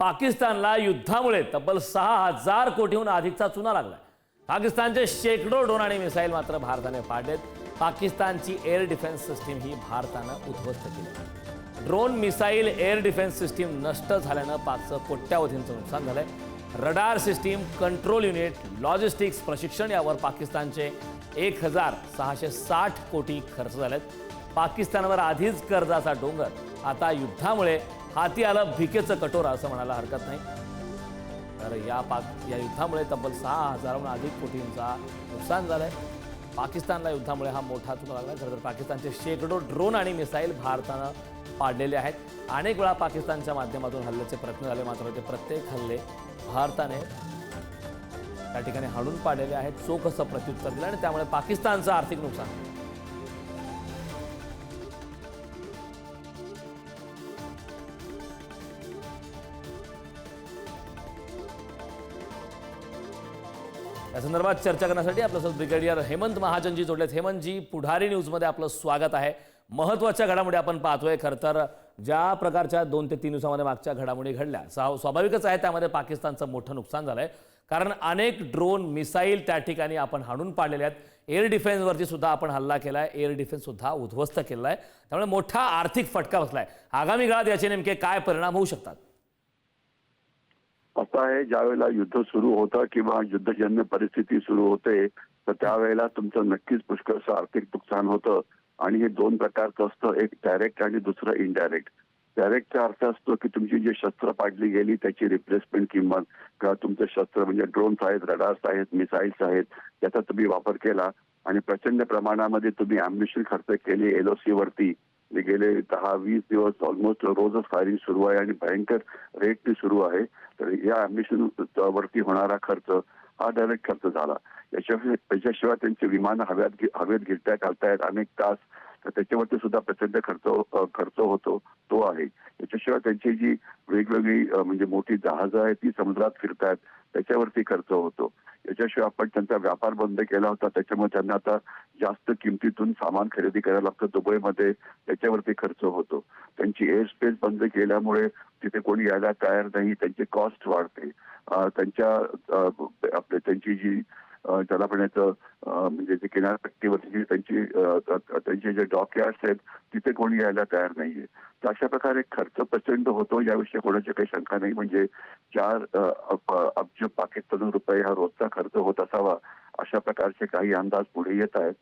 पाकिस्तानला युद्धामुळे तब्बल सहा हजार कोटीहून अधिकचा चुना लागला पाकिस्तानचे शेकडो ड्रोन आणि मिसाईल मात्र भारताने पाडलेत. पाकिस्तानची एअर डिफेन्स सिस्टीम ही भारतानं उद्ध्वस्त केली. Drone missile air defence system नष्ट झाल्यानं पाकचं कोट्यावधींचं नुकसान झालंय. Radar system control unit logistics प्रशिक्षण यावर पाकिस्तानचे एक हजार सहाशे साठ कोटी खर्च झालेत. पाकिस्तानवर आधीच कर्जाचा डोंगर. आता युद्धामुळे हाती आलं भिकेचं कटोरा असं म्हणायला हरकत नाही. तर या पाक या युद्धामुळे तब्बल सहा हजाराहून अधिक कोटींचा नुकसान झालंय. पाकिस्तानला युद्धामुळे हा मोठा चुका लागला. खरं तर पाकिस्तानचे शेकडो ड्रोन आणि मिसाईल भारतानं पाडलेले आहेत. अनेक वेळा पाकिस्तानच्या माध्यमातून हल्ल्याचे प्रयत्न झाले मात्र ते प्रत्येक हल्ले भारताने त्या ठिकाणी हाडून पाडलेले आहेत. चोख असं प्रत्युत्तर दिलं आणि त्यामुळे पाकिस्तानचं आर्थिक नुकसान. या संदर्भात चर्चा करण्यासाठी आपल्यासोबत ब्रिगेडियर हेमंत महाजनजी जोडलेत. हेमंतजी पुढारी न्यूजमध्ये आपलं स्वागत आहे. महत्त्वाच्या घडामोडी आपण पाहतोय. खरं तर ज्या प्रकारच्या दोन ते तीन दिवसामध्ये मागच्या घडामोडी घडल्या सा स्वाभाविकच आहे त्यामध्ये पाकिस्तानचं मोठं नुकसान झालं आहे कारण अनेक ड्रोन मिसाईल त्या ठिकाणी आपण हाणून पाडलेले आहेत. एअर डिफेन्सवरती सुद्धा आपण हल्ला केला आहे एअर डिफेन्ससुद्धा उद्ध्वस्त केलेला आहे त्यामुळे मोठा आर्थिक फटका बसला आहे आगामी काळात याचे नेमके काय परिणाम होऊ शकतात? असं आहे ज्यावेळेला युद्ध सुरू होतं किंवा युद्धजन्य परिस्थिती सुरू होते तर त्यावेळेला तुमचं नक्कीच पुष्कळचं आर्थिक नुकसान होतं. आणि हे दोन प्रकारचं असतं एक डायरेक्ट आणि दुसरं इनडायरेक्ट डायरेक्टचा अर्थ असतो की तुमची जी शस्त्र पाडली गेली त्याची रिप्लेसमेंट किंमत किंवा तुमचं शस्त्र म्हणजे ड्रोन्स आहेत रडार्स आहेत मिसाईल्स आहेत याचा तुम्ही वापर केला. आणि प्रचंड प्रमाणामध्ये तुम्ही अम्बिशन खर्च केली एलओसी वरती. गेले दहा वीस दिवस ऑलमोस्ट रोजच फायरिंग सुरू आहे आणि भयंकर रेटने सुरू आहे. तर या अम्बिशन वरती होणारा खर्च हा डायरेक्ट खर्च झाला. याच्याशिवाय त्याच्याशिवाय त्यांची विमानं हव्यात हवेत गिरताय घालतायत अनेक तास तर त्याच्यावरती सुद्धा प्रचंड खर्च खर्च होतो तो आहे. याच्याशिवाय त्यांची जी वेगवेगळी म्हणजे मोठी जहाजं आहेत ती समुद्रात फिरतायत त्याच्यावरती खर्च होतो. याच्याशिवाय आपण त्यांचा व्यापार बंद केला होता त्याच्यामुळे त्यांना आता जास्त किमतीतून सामान खरेदी करायला लागतं दुबईमध्ये त्याच्यावरती खर्च होतो. त्यांची एअर स्पेस बंद केल्यामुळे तिथे कोणी यायला तयार नाही त्यांची कॉस्ट वाढते. त्यांच्या आपले त्यांची जी त्याला म्हणायचं म्हणजे जे किनारपट्टीवरची जी त्यांची त्यांचे जे डॉकयार्ड्स आहेत तिथे कोणी यायला तयार नाहीये. तर अशा प्रकारे खर्च प्रचंड होतो याविषयी कोणाची काही शंका नाही. म्हणजे चार अब्ज पाकिस्तान रुपये हा रोजचा खर्च होत असावा अशा प्रकारचे काही अंदाज पुढे येत आहेत.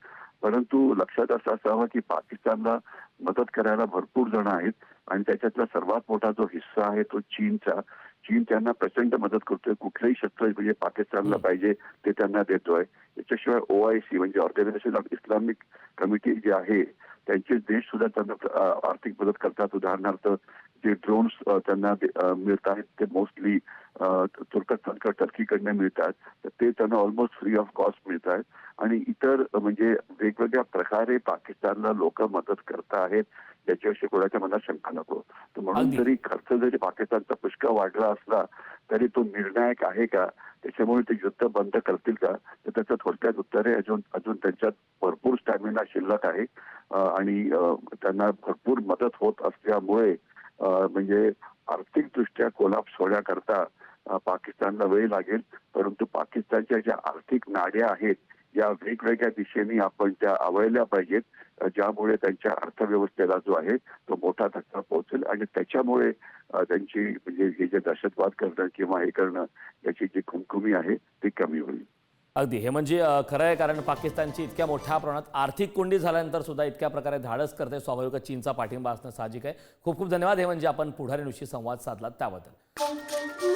परंतु लक्षात असं असावं की पाकिस्तानला मदत करायला भरपूर जण आहेत आणि त्याच्यातला सर्वात मोठा जो हिस्सा आहे तो चीनचा. चीन त्यांना प्रचंड मदत करतोय. कुठलंही शस्त्र म्हणजे पाकिस्तानला पाहिजे ते त्यांना देतोय. याच्याशिवाय ओआयसी म्हणजे ऑर्गनायझेशन ऑफ इस्लामिक कमिटी जे आहे त्यांचे देश सुद्धा त्यांना आर्थिक मदत करतात. उदाहरणार्थ जे ड्रोन्स त्यांना मिळत आहेत. ते मोस्टली तुर्कस्तान किंवा टर्कीकडनं मिळतात तर ते त्यांना ऑलमोस्ट फ्री ऑफ कॉस्ट मिळत आहेत. आणि इतर म्हणजे वेगवेगळ्या प्रकारे पाकिस्तानला लोक मदत करत आहेत. याच्याविषयी कोणाच्या मनात शंका नको. तर म्हणून. जरी खर्च जरी पाकिस्तानचा पुष्कळ वाढला असला तरी तो निर्णायक आहे का? त्याच्यामुळे ते युद्ध बंद करतील का? तर त्याचं थोडक्यात उत्तर आहे अजून अजून त्यांच्यात भरपूर स्टॅमिना शिल्लक आहे. आणि त्यांना भरपूर मदत होत असल्यामुळे म्हणजे आर्थिकदृष्ट्या कोलाप्स होण्याकरता पाकिस्तानला वेळ लागेल. परंतु पाकिस्तानच्या ज्या आर्थिक नाड्या आहेत या वेगवेगळ्या दिशेने आपण त्या आवळल्या पाहिजेत. ज्यामुळे त्यांच्या अर्थव्यवस्थेला जो आहे तो मोठा धक्का पोहोचेल. आणि त्याच्यामुळे त्यांची म्हणजे हे जे दहशतवाद करणं किंवा हे करणं याची जी खुमखुमी आहे ती कमी होईल. अगदी. हे म्हणजे खरं आहे कारण पाकिस्तानची इतक्या मोठ्या प्रमाणात आर्थिक कोंडी झाल्यानंतर सुद्धा इतक्या प्रकारे धाडस करते. स्वाभाविक चीनचा पाठिंबा असणं साहजिक आहे. खूप खूप धन्यवाद. हे म्हणजे आपण पुढारी न्यूजशी संवाद साधलात त्याबद्दल.